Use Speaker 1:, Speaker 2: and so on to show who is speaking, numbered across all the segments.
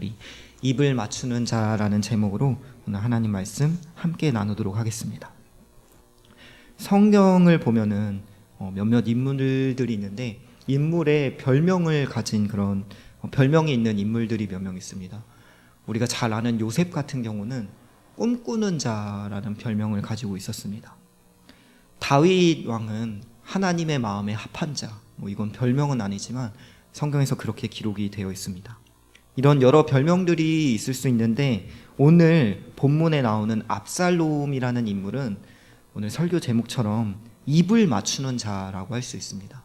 Speaker 1: 우리 입을 맞추는 자라는 제목으로 오늘 하나님 말씀 함께 나누도록 하겠습니다. 성경을 보면은 어, 몇몇 인물들이 있는데 인물의 별명을 가진 그런 어, 별명이 있는 인물들이 몇 명 있습니다. 우리가 잘 아는 요셉 같은 경우는 꿈꾸는 자라는 별명을 가지고 있었습니다. 다윗 왕은 하나님의 마음에 합한 자. 뭐 이건 별명은 아니지만 성경에서 그렇게 기록이 되어 있습니다. 이런 여러 별명들이 있을 수 있는데 오늘 본문에 나오는 압살롬이라는 인물은 오늘 설교 제목처럼 입을 맞추는 자라고 할 수 있습니다.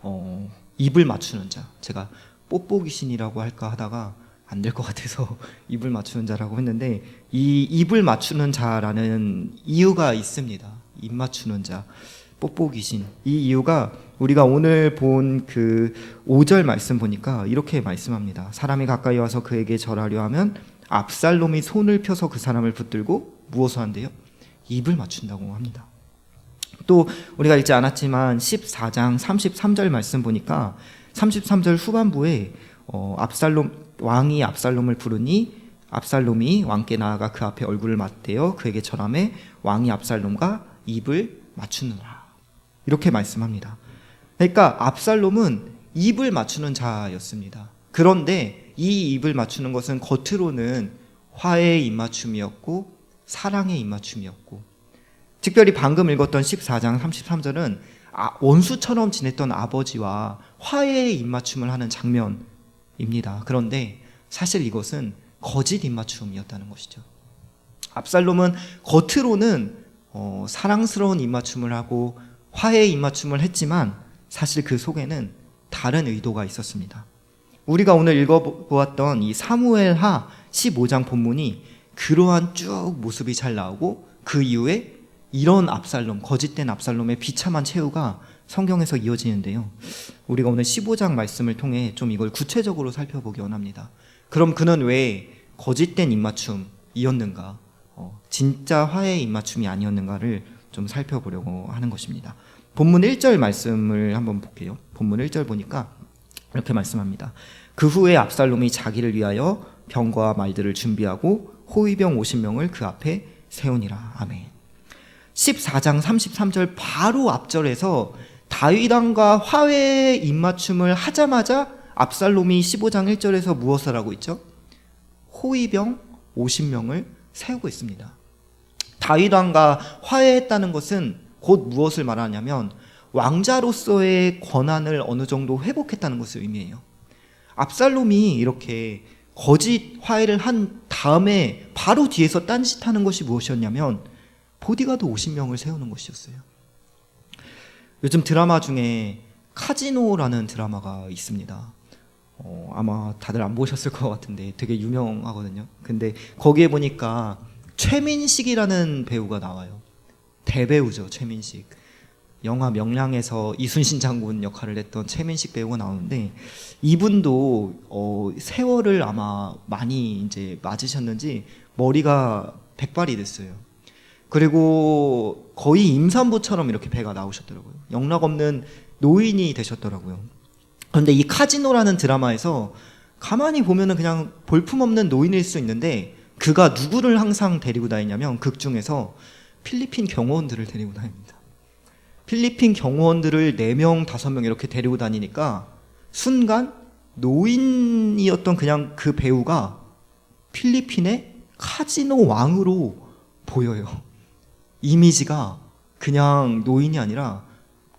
Speaker 1: 어, 입을 맞추는 자. 제가 뽀뽀 귀신이라고 할까 하다가 안 될 것 같아서 입을 맞추는 자라고 했는데 이 입을 맞추는 자라는 이유가 있습니다. 입 맞추는 자. 뽀뽀 귀신. 이 이유가 우리가 오늘 본 그 5절 말씀 보니까 이렇게 말씀합니다. 사람이 가까이 와서 그에게 절하려 하면 압살롬이 손을 펴서 그 사람을 붙들고 무엇을 한대요? 입을 맞춘다고 합니다. 또 우리가 읽지 않았지만 14장 33절 말씀 보니까 33절 후반부에 어, 압살롬 왕이 압살롬을 부르니 압살롬이 왕께 나아가 그 앞에 얼굴을 맞대어 그에게 절함에 왕이 압살롬과 입을 맞추느라 이렇게 말씀합니다. 그러니까 압살롬은 입을 맞추는 자였습니다. 그런데 이 입을 맞추는 것은 겉으로는 화해의 입맞춤이었고 사랑의 입맞춤이었고 특별히 방금 읽었던 14장 33절은 아, 원수처럼 지냈던 아버지와 화해의 입맞춤을 하는 장면입니다. 그런데 사실 이것은 거짓 입맞춤이었다는 것이죠. 압살롬은 겉으로는 어, 사랑스러운 입맞춤을 하고 화해의 입맞춤을 했지만 사실 그 속에는 다른 의도가 있었습니다. 우리가 오늘 읽어보았던 이 사무엘하 15장 본문이 그러한 쭉 모습이 잘 나오고 그 이후에 이런 압살롬, 거짓된 압살롬의 비참한 최후가 성경에서 이어지는데요. 우리가 오늘 15장 말씀을 통해 좀 이걸 구체적으로 살펴보기 원합니다. 그럼 그는 왜 거짓된 입맞춤이었는가? 어, 진짜 화해의 입맞춤이 아니었는가를 좀 살펴보려고 하는 것입니다. 본문 1절 말씀을 한번 볼게요. 본문 1절 보니까 이렇게 말씀합니다. 그 후에 압살롬이 자기를 위하여 병과 말들을 준비하고 호위병 50명을 그 앞에 세우니라. 아멘. 14장 33절 바로 앞절에서 다윗왕과 화해의 입맞춤을 하자마자 압살롬이 15장 1절에서 무엇을 하고 있죠? 호위병 50명을 세우고 있습니다. 다윗 왕과 화해했다는 것은 곧 무엇을 말하냐면 왕자로서의 권한을 어느 정도 회복했다는 것을 의미해요. 압살롬이 이렇게 거짓 화해를 한 다음에 바로 뒤에서 딴짓하는 것이 무엇이었냐면 보디가드 50명을 세우는 것이었어요. 요즘 드라마 중에 카지노라는 드라마가 있습니다. 어, 아마 다들 안 보셨을 것 같은데 되게 유명하거든요. 근데 거기에 보니까 최민식이라는 배우가 나와요. 대배우죠, 최민식. 영화 명량에서 이순신 장군 역할을 했던 최민식 배우가 나오는데 이분도 어, 세월을 아마 많이 이제 맞으셨는지 머리가 백발이 됐어요. 그리고 거의 임산부처럼 이렇게 배가 나오셨더라고요. 영락 없는 노인이 되셨더라고요. 그런데 이 카지노라는 드라마에서 가만히 보면은 그냥 볼품 없는 노인일 수 있는데 그가 누구를 항상 데리고 다니냐면 극 중에서 필리핀 경호원들을 데리고 다닙니다. 필리핀 경호원들을 4명, 5명 이렇게 데리고 다니니까 순간 노인이었던 그냥 그 배우가 필리핀의 카지노 왕으로 보여요. 이미지가 그냥 노인이 아니라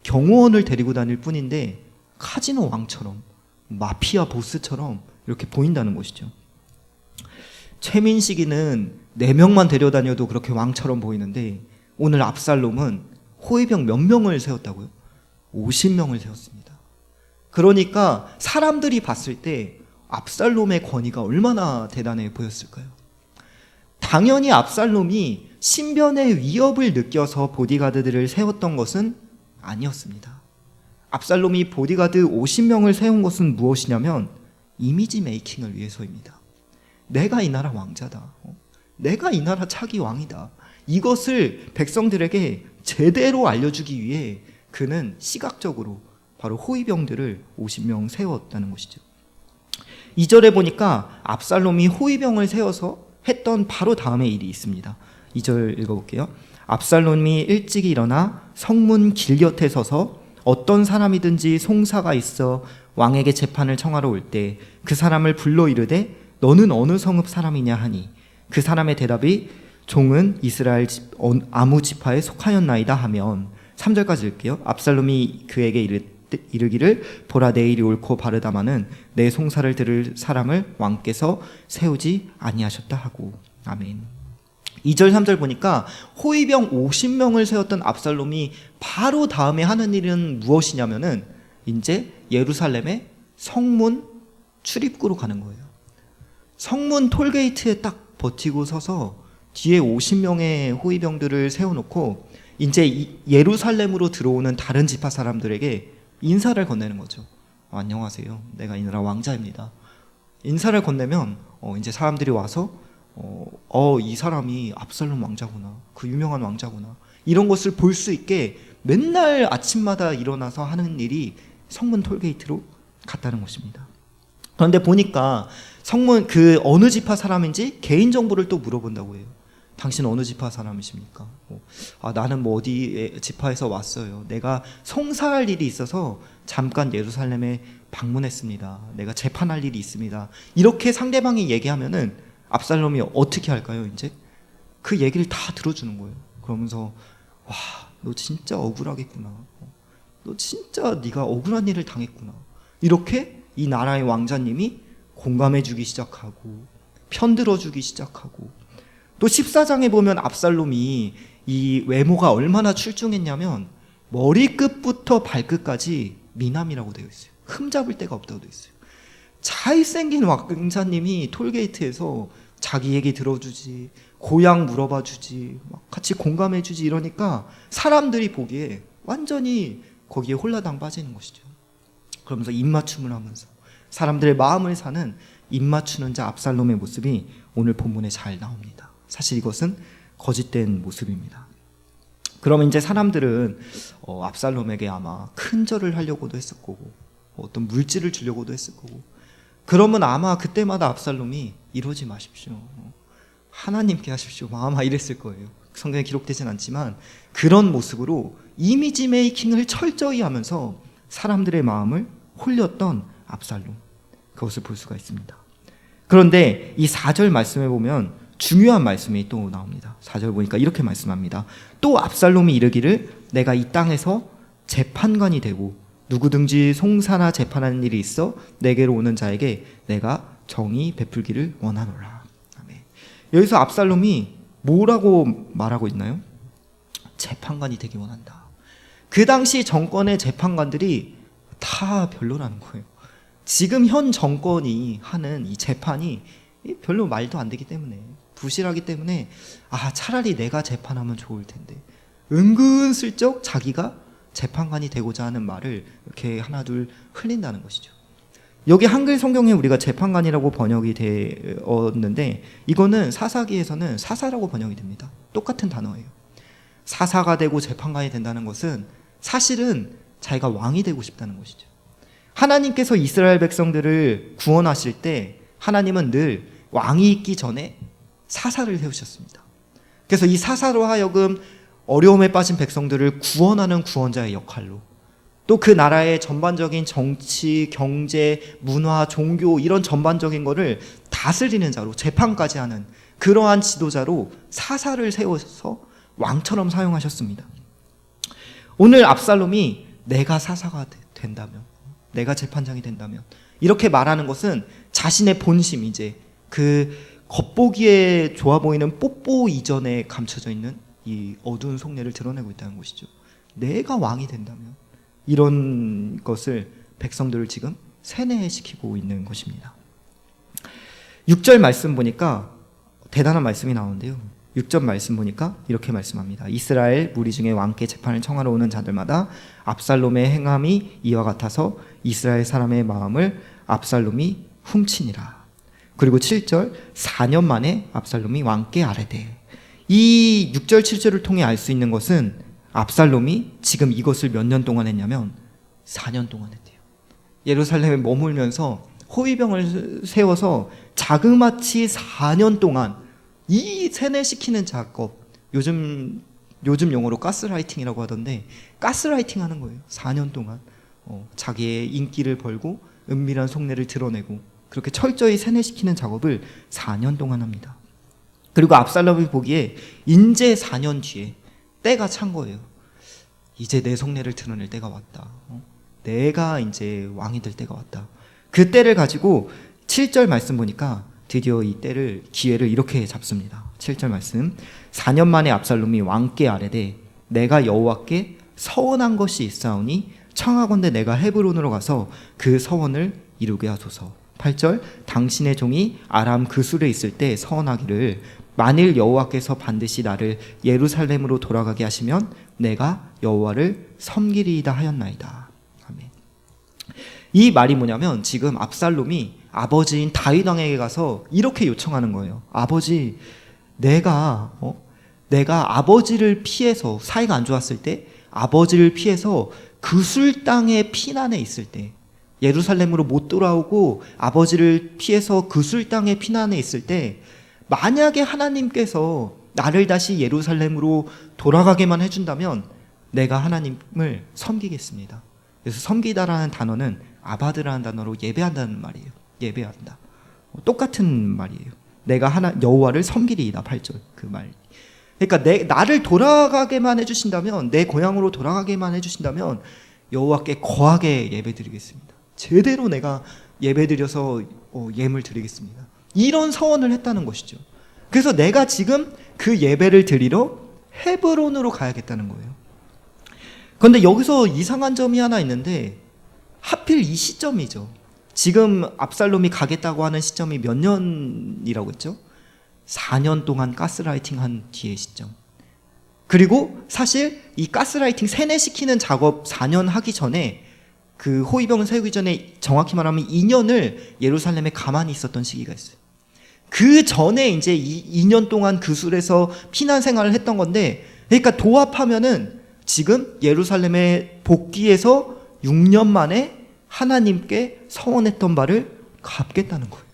Speaker 1: 경호원을 데리고 다닐 뿐인데 카지노 왕처럼 마피아 보스처럼 이렇게 보인다는 것이죠. 최민식이는 네 명만 데려다녀도 그렇게 왕처럼 보이는데 오늘 압살롬은 호위병 몇 명을 세웠다고요? 50명을 세웠습니다. 그러니까 사람들이 봤을 때 압살롬의 권위가 얼마나 대단해 보였을까요? 당연히 압살롬이 신변의 위협을 느껴서 보디가드들을 세웠던 것은 아니었습니다. 압살롬이 보디가드 50명을 세운 것은 무엇이냐면 이미지 메이킹을 위해서입니다. 내가 이 나라 왕자다. 어? 내가 이 나라 차기 왕이다. 이것을 백성들에게 제대로 알려주기 위해 그는 시각적으로 바로 호위병들을 50명 세웠다는 것이죠. 2절에 보니까 압살롬이 호위병을 세워서 했던 바로 다음의 일이 있습니다. 2절 읽어볼게요. 압살롬이 일찍이 일어나 성문 길 곁에 서서 어떤 사람이든지 송사가 있어 왕에게 재판을 청하러 올 때 그 사람을 불러 이르되 너는 어느 성읍 사람이냐 하니 그 사람의 대답이 종은 이스라엘 집, 어, 아무 지파에 속하였나이다 하면 3절까지 읽게요. 압살롬이 그에게 이르, 이르기를 보라 내일이 옳고 바르다마는 내 송사를 들을 사람을 왕께서 세우지 아니하셨다 하고 아멘. 2절 3절 보니까 호위병 50명을 세웠던 압살롬이 바로 다음에 하는 일은 무엇이냐면은 이제 예루살렘의 성문 출입구로 가는 거예요. 성문 톨게이트에 딱 버티고 서서 뒤에 50명의 호위병들을 세워놓고 이제 이 예루살렘으로 들어오는 다른 지파 사람들에게 인사를 건네는 거죠. 어, 안녕하세요. 내가 이 나라 왕자입니다. 인사를 건네면 어, 이제 사람들이 와서 어, 어, 이 사람이 압살롬 왕자구나. 그 유명한 왕자구나. 이런 것을 볼 수 있게 맨날 아침마다 일어나서 하는 일이 성문 톨게이트로 갔다는 것입니다. 그런데 보니까 성문 그 어느 지파 사람인지 개인 정보를 또 물어본다고 해요. 당신 어느 지파 사람이십니까? 뭐, 아 나는 뭐 어디 지파에서 왔어요. 내가 송사할 일이 있어서 잠깐 예루살렘에 방문했습니다. 내가 재판할 일이 있습니다. 이렇게 상대방이 얘기하면은 압살롬이 어떻게 할까요? 이제 그 얘기를 다 들어주는 거예요. 그러면서 와, 너 진짜 억울하겠구나. 너 진짜 네가 억울한 일을 당했구나. 이렇게 이 나라의 왕자님이 공감해주기 시작하고 편들어주기 시작하고 또 14장에 보면 압살롬이 이 외모가 얼마나 출중했냐면 머리끝부터 발끝까지 미남이라고 되어 있어요. 흠잡을 데가 없다고 되어 있어요. 잘생긴 왕자님이 톨게이트에서 자기 얘기 들어주지, 고향 물어봐 주지, 같이 공감해 주지 이러니까 사람들이 보기에 완전히 거기에 홀라당 빠지는 것이죠. 그러면서 입맞춤을 하면서 사람들의 마음을 사는 입맞추는 자 압살롬의 모습이 오늘 본문에 잘 나옵니다. 사실 이것은 거짓된 모습입니다. 그러면 이제 사람들은 어, 압살롬에게 아마 큰 절을 하려고도 했을 거고 어떤 물질을 주려고도 했을 거고 그러면 아마 그때마다 압살롬이 이러지 마십시오. 하나님께 하십시오. 아마 이랬을 거예요. 성경에 기록되진 않지만 그런 모습으로 이미지 메이킹을 철저히 하면서 사람들의 마음을 홀렸던 압살롬. 그것을 볼 수가 있습니다. 그런데 이 4절 말씀에 보면 중요한 말씀이 또 나옵니다. 4절 보니까 이렇게 말씀합니다. 또 압살롬이 이르기를 내가 이 땅에서 재판관이 되고 누구든지 송사나 재판하는 일이 있어 내게로 오는 자에게 내가 정의 베풀기를 원하노라. 여기서 압살롬이 뭐라고 말하고 있나요? 재판관이 되기 원한다. 그 당시 정권의 재판관들이 다 별로라는 거예요. 지금 현 정권이 하는 이 재판이 별로 말도 안 되기 때문에 부실하기 때문에 아 차라리 내가 재판하면 좋을 텐데 은근슬쩍 자기가 재판관이 되고자 하는 말을 이렇게 하나 둘 흘린다는 것이죠. 여기 한글 성경에 우리가 재판관이라고 번역이 되었는데 이거는 사사기에서는 사사라고 번역이 됩니다. 똑같은 단어예요. 사사가 되고 재판관이 된다는 것은 사실은 자기가 왕이 되고 싶다는 것이죠. 하나님께서 이스라엘 백성들을 구원하실 때 하나님은 늘 왕이 있기 전에 사사를 세우셨습니다. 그래서 이 사사로 하여금 어려움에 빠진 백성들을 구원하는 구원자의 역할로 또 그 나라의 전반적인 정치, 경제, 문화, 종교 이런 전반적인 거를 다스리는 자로 재판까지 하는 그러한 지도자로 사사를 세워서 왕처럼 사용하셨습니다. 오늘 압살롬이 내가 사사가 된다면, 내가 재판장이 된다면 이렇게 말하는 것은 자신의 본심 이제 그 겉보기에 좋아 보이는 뽀뽀 이전에 감춰져 있는 이 어두운 속내를 드러내고 있다는 것이죠. 내가 왕이 된다면 이런 것을 백성들을 지금 세뇌시키고 있는 것입니다. 6절 말씀 보니까 대단한 말씀이 나오는데요. 6절 말씀 보니까 이렇게 말씀합니다. 이스라엘 무리 중에 왕께 재판을 청하러 오는 자들마다 압살롬의 행함이 이와 같아서 이스라엘 사람의 마음을 압살롬이 훔치니라. 그리고 7절 4년 만에 압살롬이 왕께 아뢰되 이 6절 7절을 통해 알 수 있는 것은 압살롬이 지금 이것을 몇 년 동안 했냐면 4년 동안 했대요. 예루살렘에 머물면서 호위병을 세워서 자그마치 4년 동안 이 세뇌시키는 작업 요즘 요즘 용어로 가스라이팅이라고 하던데 가스라이팅 하는 거예요. 4년 동안 어, 자기의 인기를 벌고 은밀한 속내를 드러내고 그렇게 철저히 세뇌시키는 작업을 4년 동안 합니다. 그리고 압살롬이 보기에 인제 4년 뒤에 때가 찬 거예요. 이제 내 속내를 드러낼 때가 왔다. 어? 내가 이제 왕이 될 때가 왔다. 그 때를 가지고 7절 말씀 보니까 드디어 이 때를 기회를 이렇게 잡습니다. 7절 말씀. 4년 만에 압살롬이 왕께 아뢰되 내가 여호와께 서원한 것이 있사오니 청하건대 내가 헤브론으로 가서 그 서원을 이루게 하소서. 8절 당신의 종이 아람 그술에 있을 때 서원하기를 만일 여호와께서 반드시 나를 예루살렘으로 돌아가게 하시면 내가 여호와를 섬기리이다 하였나이다. 아멘. 이 말이 뭐냐면 지금 압살롬이 아버지인 다윗 왕에게 가서 이렇게 요청하는 거예요. 아버지, 내가 어? 내가 아버지를 피해서 사이가 안 좋았을 때 아버지를 피해서 그술 땅에 피난해 있을 때 예루살렘으로 못 돌아오고 아버지를 피해서 그술 땅에 피난해 있을 때 만약에 하나님께서 나를 다시 예루살렘으로 돌아가게만 해준다면 내가 하나님을 섬기겠습니다. 그래서 섬기다라는 단어는 아바드라는 단어로 예배한다는 말이에요. 예배한다. 똑같은 말이에요. 내가 하나 여호와를 섬기리이다 8절 그 말. 그러니까 내 나를 돌아가게만 해 주신다면 내 고향으로 돌아가게만 해 주신다면 여호와께 거하게 예배드리겠습니다. 제대로 내가 예배드려서 어, 예물 드리겠습니다. 이런 서원을 했다는 것이죠. 그래서 내가 지금 그 예배를 드리러 헤브론으로 가야겠다는 거예요. 그런데 여기서 이상한 점이 하나 있는데 하필 이 시점이죠. 지금 압살롬이 가겠다고 하는 시점이 몇 년이라고 했죠? 4년 동안 가스라이팅 한 뒤의 시점. 그리고 사실 이 가스라이팅 세뇌시키는 작업 4년 하기 전에 그 호위병을 세우기 전에 정확히 말하면 2년을 예루살렘에 가만히 있었던 시기가 있어요. 그 전에 이제 2년 동안 그 술에서 피난 생활을 했던 건데 그러니까 도합하면은 지금 예루살렘에 복귀해서 6년 만에 하나님께 서원했던 바를 갚겠다는 거예요.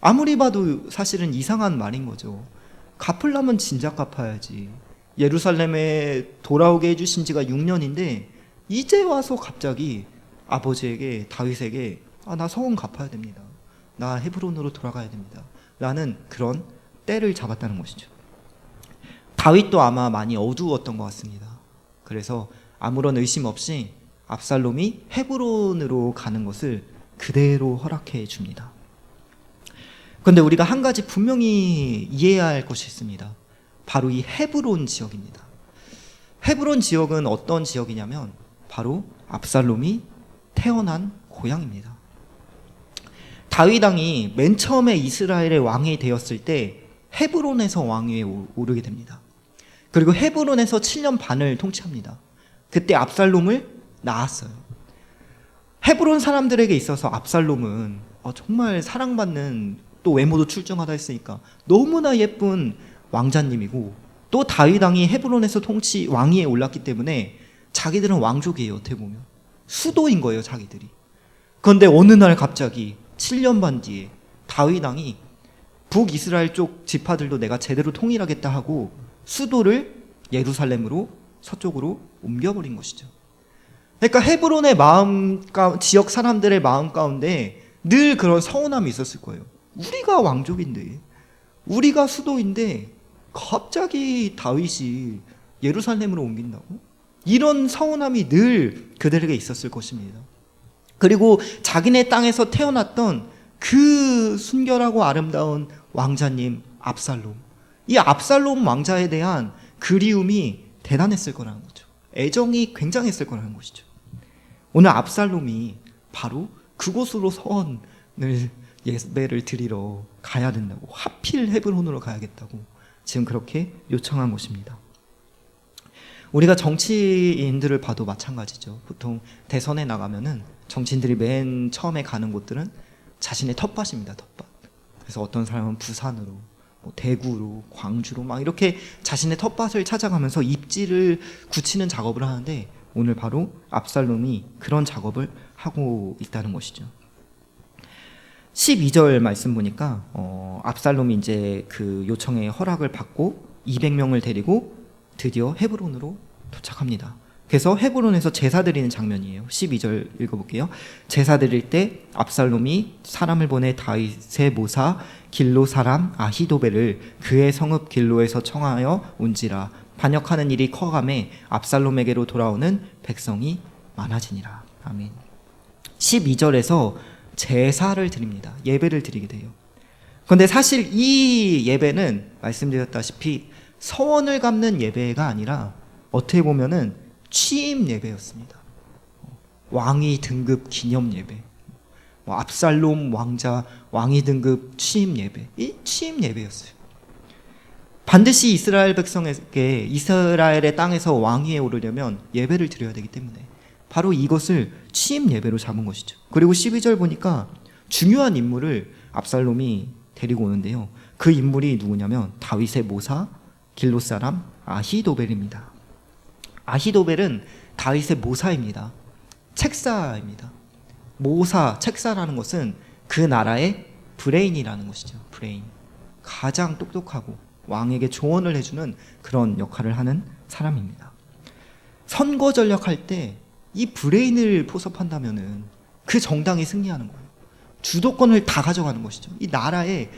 Speaker 1: 아무리 봐도 사실은 이상한 말인 거죠. 갚으려면 진작 갚아야지. 예루살렘에 돌아오게 해주신 지가 6년인데 이제 와서 갑자기 아버지에게 다윗에게 아, 나 서원 갚아야 됩니다. 나 헤브론으로 돌아가야 됩니다. 라는 그런 때를 잡았다는 것이죠. 다윗도 아마 많이 어두웠던 것 같습니다. 그래서 아무런 의심 없이 압살롬이 헤브론으로 가는 것을 그대로 허락해 줍니다. 그런데 우리가 한 가지 분명히 이해해야 할 것이 있습니다. 바로 이 헤브론 지역입니다. 헤브론 지역은 어떤 지역이냐면 바로 압살롬이 태어난 고향입니다. 다윗 왕이 맨 처음에 이스라엘의 왕이 되었을 때 헤브론에서 왕위에 오르게 됩니다. 그리고 헤브론에서 7년 반을 통치합니다. 그때 압살롬을 낳았어요. 헤브론 사람들에게 있어서 압살롬은 어, 정말 사랑받는 또 외모도 출중하다 했으니까 너무나 예쁜 왕자님이고 또 다윗 왕이 헤브론에서 통치 왕위에 올랐기 때문에 자기들은 왕족이에요 어떻게 보면. 수도인 거예요 자기들이. 그런데 어느 날 갑자기 7년 반 뒤에 다윗 왕이 북이스라엘 쪽 지파들도 내가 제대로 통일하겠다 하고 수도를 예루살렘으로 서쪽으로 옮겨버린 것이죠 그러니까 헤브론의 마음 지역 사람들의 마음 가운데 늘 그런 서운함이 있었을 거예요. 우리가 왕족인데, 우리가 수도인데 갑자기 다윗이 예루살렘으로 옮긴다고? 이런 서운함이 늘 그들에게 있었을 것입니다. 그리고 자기네 땅에서 태어났던 그 순결하고 아름다운 왕자님 압살롬. 이 압살롬 왕자에 대한 그리움이 대단했을 거라는 거죠. 애정이 굉장했을 거라는 것이죠. 오늘 압살롬이 바로 그곳으로 서원을 예배를 드리러 가야 된다고 하필 헤브론으로 가야겠다고 지금 그렇게 요청한 것입니다. 우리가 정치인들을 봐도 마찬가지죠. 보통 대선에 나가면은 정치인들이 맨 처음에 가는 곳들은 자신의 텃밭입니다. 텃밭. 그래서 어떤 사람은 부산으로, 뭐 대구로, 광주로 막 이렇게 자신의 텃밭을 찾아가면서 입지를 굳히는 작업을 하는데 오늘 바로 압살롬이 그런 작업을 하고 있다는 것이죠. 12절 말씀 보니까 어, 압살롬이 이제 그 요청에 허락을 받고 200명을 데리고 드디어 헤브론으로 도착합니다. 그래서 헤브론에서 제사 드리는 장면이에요. 12절 읽어볼게요. 제사 드릴 때 압살롬이 사람을 보내 다윗의 모사 길로 사람 아히도벨을 그의 성읍 길로에서 청하여 온지라 반역하는 일이 커감에 압살롬에게로 돌아오는 백성이 많아지니라. 아멘. 12절에서 제사를 드립니다. 예배를 드리게 돼요. 그런데 사실 이 예배는 말씀드렸다시피 서원을 갚는 예배가 아니라 어떻게 보면은 취임 예배였습니다. 왕위 등급 기념 예배. 뭐 압살롬 왕자 왕위 등급 취임 예배. 이 취임 예배였어요. 반드시 이스라엘 백성에게 이스라엘의 땅에서 왕위에 오르려면 예배를 드려야 되기 때문에 바로 이것을 취임 예배로 잡은 것이죠. 그리고 12절 보니까 중요한 인물을 압살롬이 데리고 오는데요. 그 인물이 누구냐면 다윗의 모사 길로 사람 아히도벨입니다. 아히도벨은 다윗의 모사입니다. 책사입니다. 모사, 책사라는 것은 그 나라의 브레인이라는 것이죠. 브레인. 가장 똑똑하고 왕에게 조언을 해주는 그런 역할을 하는 사람입니다. 선거 전략할 때 이 브레인을 포섭한다면은 그 정당이 승리하는 거예요. 주도권을 다 가져가는 것이죠. 이 나라에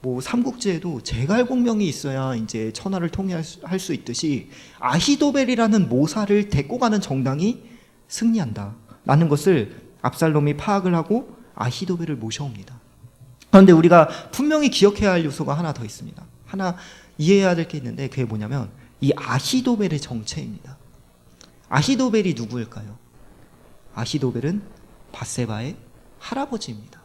Speaker 1: 뭐 삼국지에도 제갈공명이 있어야 이제 천하를 통일할 수, 할수 있듯이 아히도벨이라는 모사를 데리고 가는 정당이 승리한다라는 것을 압살롬이 파악을 하고 아히도벨을 모셔옵니다. 그런데 우리가 분명히 기억해야 할 요소가 하나 더 있습니다. 하나 이해해야 될 게 있는데 그게 뭐냐면 이 아히도벨의 정체입니다. 아히도벨이 누구일까요? 아히도벨은 바세바의 할아버지입니다.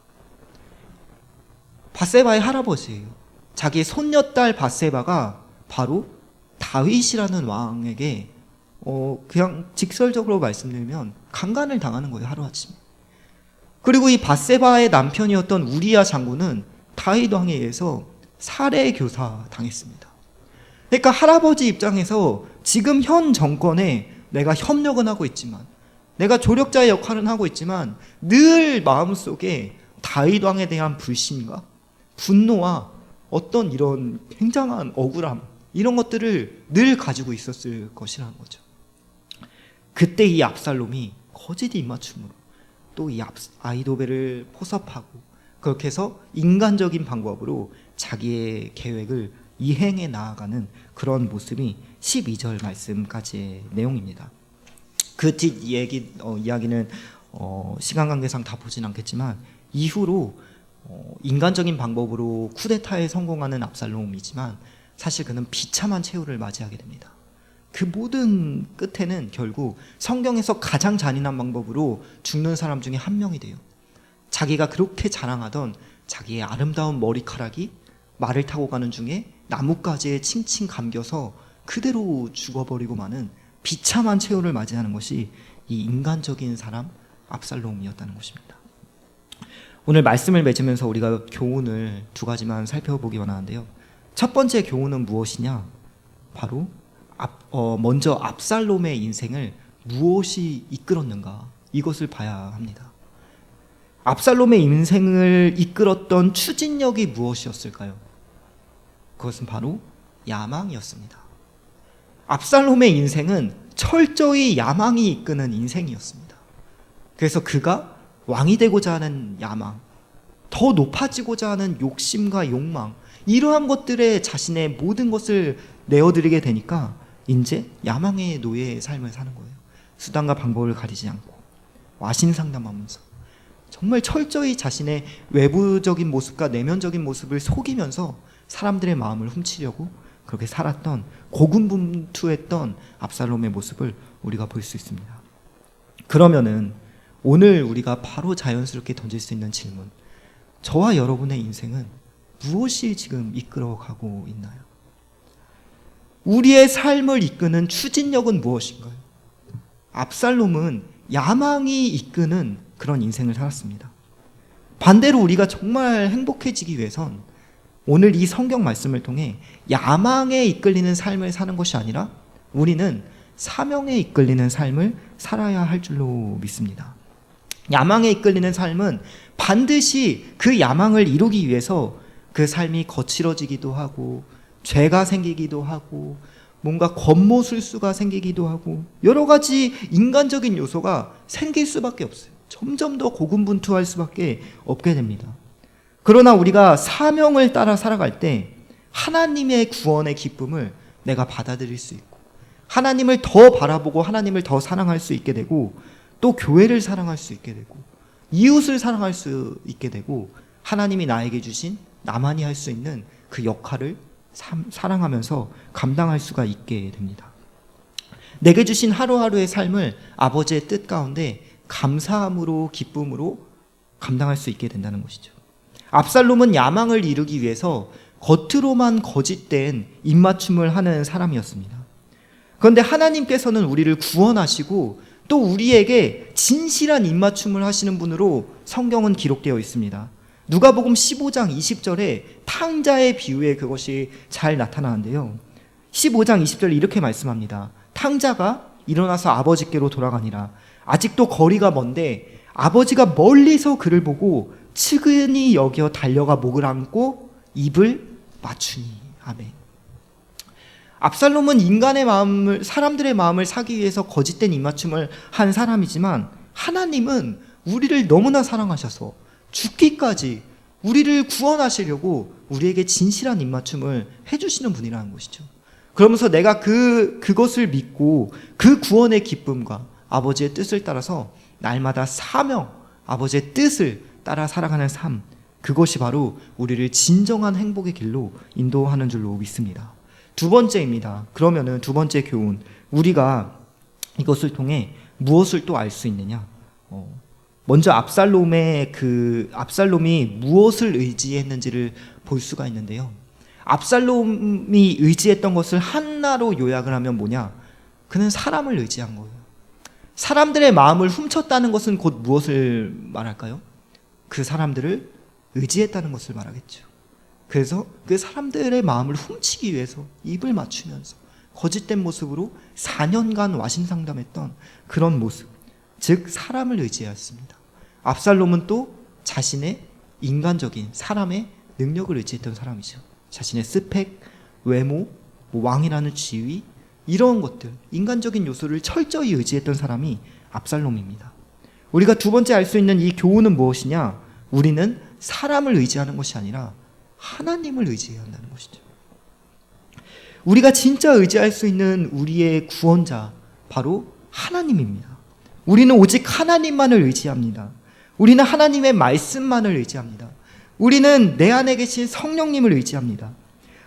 Speaker 1: 바세바의 할아버지예요. 자기의 손녀딸 바세바가 바로 다윗이라는 왕에게 어 그냥 직설적으로 말씀드리면 강간을 당하는 거예요 하루아침에. 그리고 이 바세바의 남편이었던 우리야 장군은 다윗 왕에 의해서 살해 교사 당했습니다. 그러니까 할아버지 입장에서 지금 현 정권에 내가 협력은 하고 있지만 내가 조력자의 역할은 하고 있지만 늘 마음속에 다윗 왕에 대한 불신과 분노와 어떤 이런 굉장한 억울함 이런 것들을 늘 가지고 있었을 것이라는 거죠. 그때 이 압살롬이 거짓 입맞춤으로 또 이 아이도벨을 포섭하고 그렇게 해서 인간적인 방법으로 자기의 계획을 이행해 나아가는 그런 모습이 12절 말씀까지의 내용입니다. 그뒷 얘기 어, 이야기는 어, 시간 관계상 다 보진 않겠지만 이후로 어, 인간적인 방법으로 쿠데타에 성공하는 압살롬이지만 사실 그는 비참한 최후를 맞이하게 됩니다. 그 모든 끝에는 결국 성경에서 가장 잔인한 방법으로 죽는 사람 중에 한 명이 돼요. 자기가 그렇게 자랑하던 자기의 아름다운 머리카락이 말을 타고 가는 중에 나뭇가지에 칭칭 감겨서 그대로 죽어버리고 마는 비참한 최후를 맞이하는 것이 이 인간적인 사람 압살롬이었다는 것입니다. 오늘 말씀을 맺으면서 우리가 교훈을 두 가지만 살펴보기 원하는데요. 첫 번째 교훈은 무엇이냐? 바로 앞, 어, 먼저 압살롬의 인생을 무엇이 이끌었는가 이것을 봐야 합니다. 압살롬의 인생을 이끌었던 추진력이 무엇이었을까요? 그것은 바로 야망이었습니다. 압살롬의 인생은 철저히 야망이 이끄는 인생이었습니다. 그래서 그가 왕이 되고자 하는 야망, 더 높아지고자 하는 욕심과 욕망, 이러한 것들에 자신의 모든 것을 내어드리게 되니까 이제 야망의 노예의 삶을 사는 거예요. 수단과 방법을 가리지 않고 와신 상담하면서 정말 철저히 자신의 외부적인 모습과 내면적인 모습을 속이면서 사람들의 마음을 훔치려고 그렇게 살았던 고군분투했던 압살롬의 모습을 우리가 볼 수 있습니다. 그러면은 오늘 우리가 바로 자연스럽게 던질 수 있는 질문. 저와 여러분의 인생은 무엇이 지금 이끌어가고 있나요? 우리의 삶을 이끄는 추진력은 무엇인가요? 압살롬은 야망이 이끄는 그런 인생을 살았습니다. 반대로 우리가 정말 행복해지기 위해선 오늘 이 성경 말씀을 통해 야망에 이끌리는 삶을 사는 것이 아니라 우리는 사명에 이끌리는 삶을 살아야 할 줄로 믿습니다. 야망에 이끌리는 삶은 반드시 그 야망을 이루기 위해서 그 삶이 거칠어지기도 하고 죄가 생기기도 하고 뭔가 겉모술수가 생기기도 하고 여러 가지 인간적인 요소가 생길 수밖에 없어요. 점점 더 고군분투할 수밖에 없게 됩니다. 그러나 우리가 사명을 따라 살아갈 때 하나님의 구원의 기쁨을 내가 받아들일 수 있고 하나님을 더 바라보고 하나님을 더 사랑할 수 있게 되고 또 교회를 사랑할 수 있게 되고 이웃을 사랑할 수 있게 되고 하나님이 나에게 주신 나만이 할 수 있는 그 역할을 삼- 사랑하면서 감당할 수가 있게 됩니다. 내게 주신 하루하루의 삶을 아버지의 뜻 가운데 감사함으로 기쁨으로 감당할 수 있게 된다는 것이죠. 압살롬은 야망을 이루기 위해서 겉으로만 거짓된 입맞춤을 하는 사람이었습니다. 그런데 하나님께서는 우리를 구원하시고 또 우리에게 진실한 입맞춤을 하시는 분으로 성경은 기록되어 있습니다. 누가복음 15장 20절에 탕자의 비유에 그것이 잘 나타나는데요. 15장 20절에 이렇게 말씀합니다. 탕자가 일어나서 아버지께로 돌아가니라. 아직도 거리가 먼데 아버지가 멀리서 그를 보고 측은히 여겨 달려가 목을 안고 입을 맞추니. 아멘. 압살롬은 인간의 마음을 사람들의 마음을 사기 위해서 거짓된 입맞춤을 한 사람이지만 하나님은 우리를 너무나 사랑하셔서 죽기까지 우리를 구원하시려고 우리에게 진실한 입맞춤을 해주시는 분이라는 것이죠. 그러면서 내가 그 그것을 믿고 그 구원의 기쁨과 아버지의 뜻을 따라서 날마다 사명, 아버지의 뜻을 따라 살아가는 삶, 그것이 바로 우리를 진정한 행복의 길로 인도하는 줄로 믿습니다. 두 번째입니다. 그러면은 두 번째 교훈, 우리가 이것을 통해 무엇을 또 알 수 있느냐? 어, 먼저 압살롬의 그 압살롬이 무엇을 의지했는지를 볼 수가 있는데요. 압살롬이 의지했던 것을 하나로 요약을 하면 뭐냐? 그는 사람을 의지한 거예요. 사람들의 마음을 훔쳤다는 것은 곧 무엇을 말할까요? 그 사람들을 의지했다는 것을 말하겠죠. 그래서 그 사람들의 마음을 훔치기 위해서 입을 맞추면서 거짓된 모습으로 4년간 와신 상담했던 그런 모습. 즉 사람을 의지하였습니다. 압살롬은 또 자신의 인간적인 사람의 능력을 의지했던 사람이죠. 자신의 스펙, 외모, 뭐 왕이라는 지위 이런 것들 인간적인 요소를 철저히 의지했던 사람이 압살롬입니다. 우리가 두 번째 알 수 있는 이 교훈은 무엇이냐? 우리는 사람을 의지하는 것이 아니라 하나님을 의지해야 한다는 것이죠. 우리가 진짜 의지할 수 있는 우리의 구원자 바로 하나님입니다. 우리는 오직 하나님만을 의지합니다. 우리는 하나님의 말씀만을 의지합니다. 우리는 내 안에 계신 성령님을 의지합니다.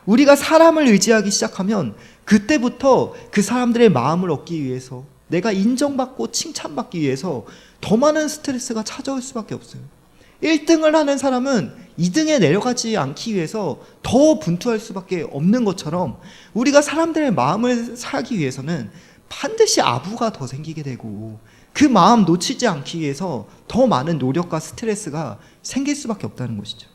Speaker 1: 우리가 사람을 의지하기 시작하면 그때부터 그 사람들의 마음을 얻기 위해서 내가 인정받고 칭찬받기 위해서 더 많은 스트레스가 찾아올 수밖에 없어요. 1등을 하는 사람은 2등에 내려가지 않기 위해서 더 분투할 수밖에 없는 것처럼 우리가 사람들의 마음을 사기 위해서는 반드시 아부가 더 생기게 되고 그 마음 놓치지 않기 위해서 더 많은 노력과 스트레스가 생길 수밖에 없다는 것이죠.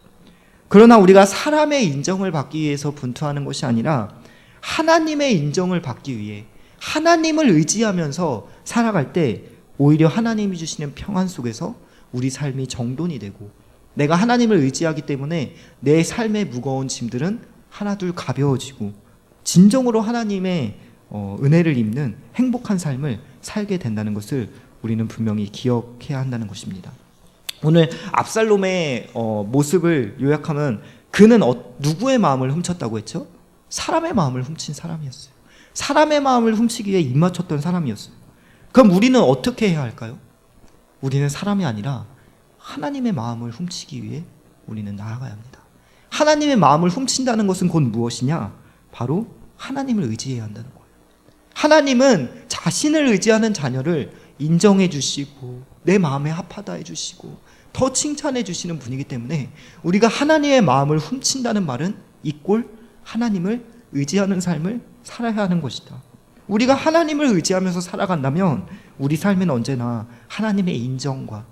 Speaker 1: 그러나 우리가 사람의 인정을 받기 위해서 분투하는 것이 아니라 하나님의 인정을 받기 위해 하나님을 의지하면서 살아갈 때 오히려 하나님이 주시는 평안 속에서 우리 삶이 정돈이 되고 내가 하나님을 의지하기 때문에 내 삶의 무거운 짐들은 하나둘 가벼워지고 진정으로 하나님의 어, 은혜를 입는 행복한 삶을 살게 된다는 것을 우리는 분명히 기억해야 한다는 것입니다. 오늘 압살롬의 어, 모습을 요약하면 그는 어, 누구의 마음을 훔쳤다고 했죠? 사람의 마음을 훔친 사람이었어요. 사람의 마음을 훔치기 위해 입맞췄던 사람이었어요. 그럼 우리는 어떻게 해야 할까요? 우리는 사람이 아니라 하나님의 마음을 훔치기 위해 우리는 나아가야 합니다. 하나님의 마음을 훔친다는 것은 곧 무엇이냐? 바로 하나님을 의지해야 한다는 거예요. 하나님은 자신을 의지하는 자녀를 인정해 주시고 내 마음에 합하다 해 주시고 더 칭찬해 주시는 분이기 때문에 우리가 하나님의 마음을 훔친다는 말은 이꼴 하나님을 의지하는 삶을 살아야 하는 것이다. 우리가 하나님을 의지하면서 살아간다면 우리 삶은 언제나 하나님의 인정과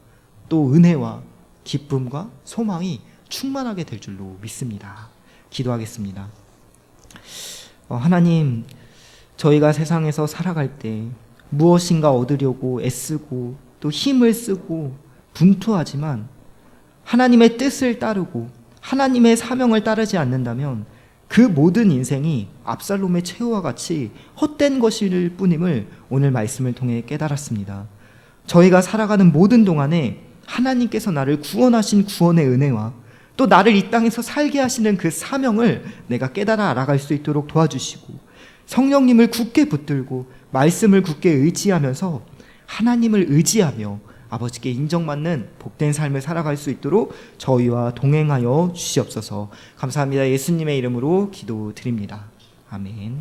Speaker 1: 또 은혜와 기쁨과 소망이 충만하게 될 줄로 믿습니다. 기도하겠습니다. 어, 하나님, 저희가 세상에서 살아갈 때 무엇인가 얻으려고 애쓰고 또 힘을 쓰고 분투하지만 하나님의 뜻을 따르고 하나님의 사명을 따르지 않는다면 그 모든 인생이 압살롬의 최후와 같이 헛된 것일 뿐임을 오늘 말씀을 통해 깨달았습니다. 저희가 살아가는 모든 동안에 하나님께서 나를 구원하신 구원의 은혜와 또 나를 이 땅에서 살게 하시는 그 사명을 내가 깨달아 알아갈 수 있도록 도와주시고 성령님을 굳게 붙들고 말씀을 굳게 의지하면서 하나님을 의지하며 아버지께 인정받는 복된 삶을 살아갈 수 있도록 저희와 동행하여 주시옵소서. 감사합니다. 예수님의 이름으로 기도드립니다. 아멘.